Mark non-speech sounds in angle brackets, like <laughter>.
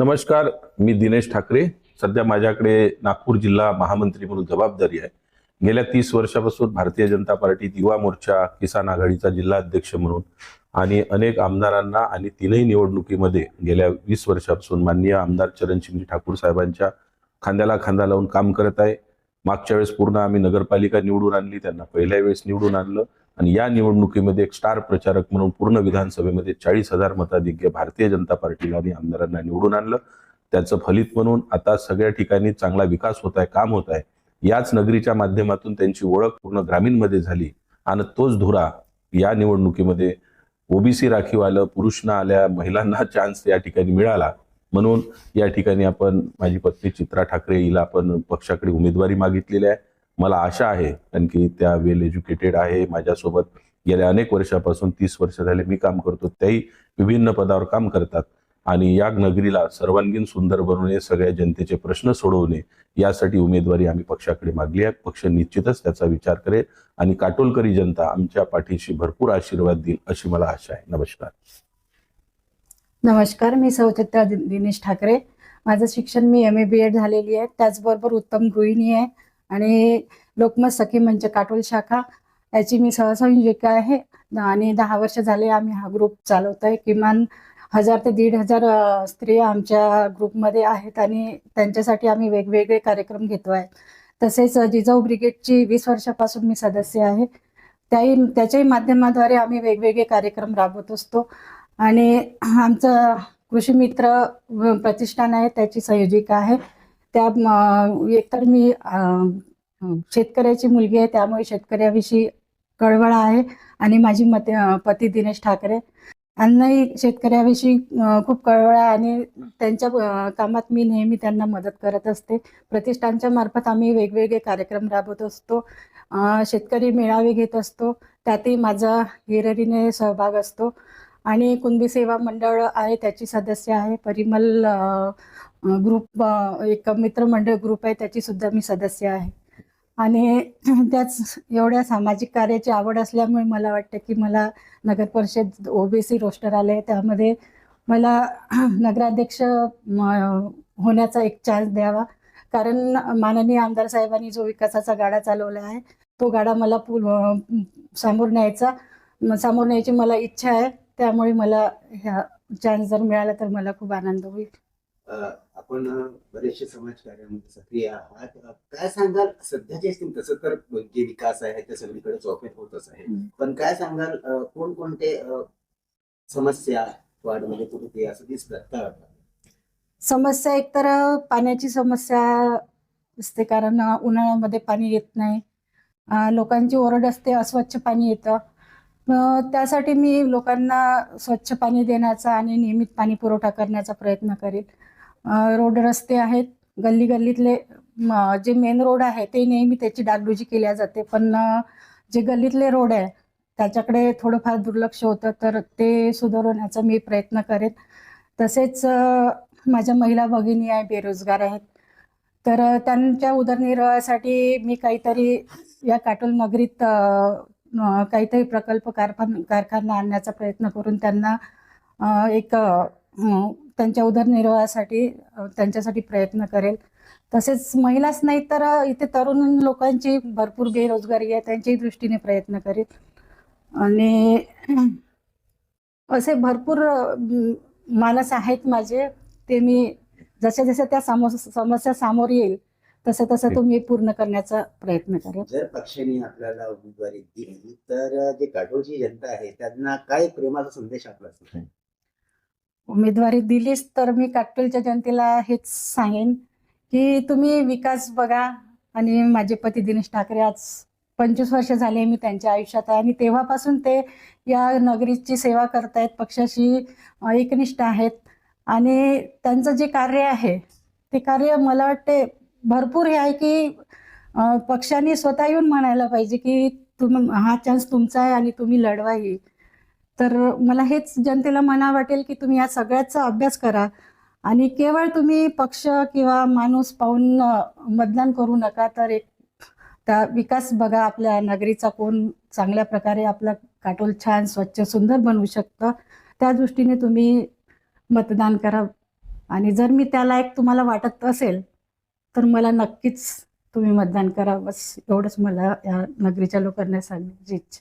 नमस्कार मी दिनेश ठाकरे. सध्या माझ्याकडे नागपूर जिल्हा महामंत्री म्हणून जबाबदारी आहे. गेल्या तीस वर्षापासून भारतीय जनता पार्टीत युवा मोर्चा किसान आघाडीचा जिल्हा अध्यक्ष म्हणून आणि अनेक आमदारांना आणि तीनही निवडणुकीमध्ये गेल्या वीस वर्षापासून माननीय आमदार चरणसिंगजी ठाकूर साहेबांच्या खांद्याला खांदा लावून काम करत आहे. मागच्या वेळेस पूर्ण आम्ही नगरपालिका निवडून आणली त्यांना पहिल्या वेळेस निवडून आणलं. आणि या निवडणुकीमध्ये एक स्टार प्रचारक म्हणून पूर्ण विधानसभेमध्ये चाळीस हजार मताधिक्य भारतीय जनता पार्टीला आणि आमदारांना निवडून आणलं. त्याचं फलित म्हणून आता सगळ्या ठिकाणी चांगला विकास होत आहे काम होत आहे. याच नगरीच्या माध्यमातून त्यांची ओळख पूर्ण ग्रामीणमध्ये झाली आणि तोच धुरा या निवडणुकीमध्ये ओबीसी राखीव आलं पुरुषना आल्या महिलांना चान्स या ठिकाणी मिळाला. म्हणून या ठिकाणी आपण माझी पत्नी चित्रा ठाकरे हिला आपण पक्षाकडे उमेदवारी मागितलेली आहे. मला आशा आहे कारण की त्या वेल एज्युकेटेड आहे माझ्यासोबत गेल्या अनेक वर्षापासून तीस वर्ष झाले मी काम करतो त्याही विभिन्न पदावर काम करतात. आणि या नगरीला सर्वांगीण सुंदर बनवणे सगळ्या जनतेचे प्रश्न सोडवणे यासाठी उमेदवारी आम्ही पक्षाकडे मागली आहे. पक्ष निश्चितच त्याचा विचार करेल आणि काटोलकरी जनता आमच्या पाठीशी भरपूर आशीर्वाद देईल अशी मला आशा आहे. नमस्कार. नमस्कार मी सौचित्रा दिनेश ठाकरे. माझं शिक्षण मी एम ए बी एड झालेली आहे. त्याचबरोबर उत्तम गृहिणी आहे. आणि लोकमत सखी मंच काटोल शाखा याची मी सहसंयोजिका आहे आणि दहा वर्ष झाले आम्ही हा ग्रुप चालवत आहे किमान हजार ते दीड हजार स्त्रिया आमच्या ग्रुपमध्ये आहेत आणि त्यांच्यासाठी आम्ही वेगवेगळे कार्यक्रम घेतो आहे तसेच जिजाऊ ब्रिगेडची वीस वर्षापासून मी सदस्य आहे. त्याही त्याच्याही माध्यमाद्वारे आम्ही वेगवेगळे कार्यक्रम राबवत असतो. आणि आमचं कृषी मित्र प्रतिष्ठान आहे त्याची संयोजिका आहे. त्या एकतर मी शेतकऱ्याची मुलगी आहे त्यामुळे शेतकऱ्याविषयी कळवळ आहे आणि माझी मते पती दिनेश ठाकरे. यांनाही शेतकऱ्याविषयी खूप कळवळ आहे आणि त्यांच्या कामात मी नेहमी त्यांना मदत करत असते. प्रतिष्ठानच्या मार्फत आम्ही वेगवेगळे कार्यक्रम राबवत असतो. शेतकरी मेळावे घेत असतो. त्यातही माझा हिररीने सहभाग असतो. आणि कुणबी सेवा मंडळ आहे त्याची सदस्य आहे. परिमल ग्रुप एक मित्रमंडळ ग्रुप आहे त्याची सुद्धा मी सदस्य आहे. आणि <clears throat> त्याच एवढ्या सामाजिक कार्याची आवड असल्यामुळे मला वाटतं की मला नगर परिषद ओबीसी रोस्टर आले त्यामध्ये मला <clears throat> नगराध्यक्ष होण्याचा एक चान्स द्यावा. कारण माननीय आमदार साहेबांनी जो विकासाचा गाडा चालवला आहे तो गाडा मला पु अ, समोर न्यायचा सामोर समोर न्यायची मला इच्छा आहे. त्यामुळे मला ह्या चान्स जर मिळाला तर मला खूप आनंद होईल. आपण बरेचसे समाजकार्यामध्ये सक्रिय आहात. काय सांगाल? सध्याच्या स्थितीत तसं तर जे विकास आहे ते सगळीकडे चौफेत होतच आहे. पण काय सांगाल अ, कोणकोणते अ, समस्या वाढमध्ये कुठे असं दिसतात वाटतं? समस्या एकतर पाण्याची समस्या असते. कारण उन्हाळ्यामध्ये पाणी येत नाही. लोकांची ओरड असते अस्वच्छ पाणी येतं. त्यासाठी मी लोकांना स्वच्छ पाणी देण्याचा आणि नियमित पाणी पुरवठा करण्याचा प्रयत्न करेल रोड रस्ते आहेत गल्ली गल्लीतले म, जे मेन रोड आहे ते नेहमी त्याची डागडुजी केल्या जाते. पण जे गल्लीतले रोड आहे त्याच्याकडे थोडंफार दुर्लक्ष होतं तर ते सुधारवण्याचा मी प्रयत्न करेन. तसेच माझ्या महिला भगिनी आहे बेरोजगार आहेत. तर त्यांच्या उदरनिर्वाहासाठी मी काहीतरी या काटोल नगरीत काही काही काहीतरी प्रकल्प कारखान कारखाना आणण्याचा प्रयत्न करून त्यांना एक त्यांच्या उदरनिर्वाहासाठी त्यांच्यासाठी प्रयत्न करेल. तसेच महिलाच नाही तर इथे तरुण लोकांची भरपूर बेरोजगारी आहे त्यांच्याही दृष्टीने प्रयत्न करेल. आणि <clears throat> असे भरपूर अ, मानस आहेत माझे. ते मी जसे जसे त्या समो- समस्या सामोर येईल तसं तसं तो मी पूर्ण करण्याचा प्रयत्न करेन जर पक्षाने आपल्याला उमेदवारी दिली तर जे काठोरची जनता आहे त्यांना काय प्रेमाचा संदेश आपला असेल? उमेदवारी दिलीच तर मी काटोलच्या जनतेला हेच सांगेन की तुम्ही विकास बघा आणि माझे पती दिनेश ठाकरे आज पंचवीस वर्ष झाले मी त्यांच्या आयुष्यात आहे आणि तेव्हापासून ते या नगरीची सेवा करतायत पक्षाशी अ, एकनिष्ठ आहेत. आणि त्यांचं जे कार्य आहे ते कार्य मला वाटते भरपूर हे आहे की पक्षाने स्वतः येऊन म्हणायला पाहिजे की तुम हा चान्स तुमचा आहे आणि तुम्ही लढवा ही. तर मला हेच जनतेला मना वाटेल की तुम्ही या सगळ्याचा अभ्यास करा आणि केवळ तुम्ही पक्ष किंवा माणूस पाहून मतदान करू नका तर एक त्या विकास बघा आपल्या नगरीचा कोण चांगल्या प्रकारे आपला काटोल छान स्वच्छ सुंदर बनवू शकतं. त्या दृष्टीने तुम्ही मतदान करा. आणि जर मी त्या लायक तुम्हाला वाटत असेल तर मला नक्कीच तुम्ही मतदान करा बस एवढंच मला या नगरीच्या लोकांना सांगण्याची इच्छा.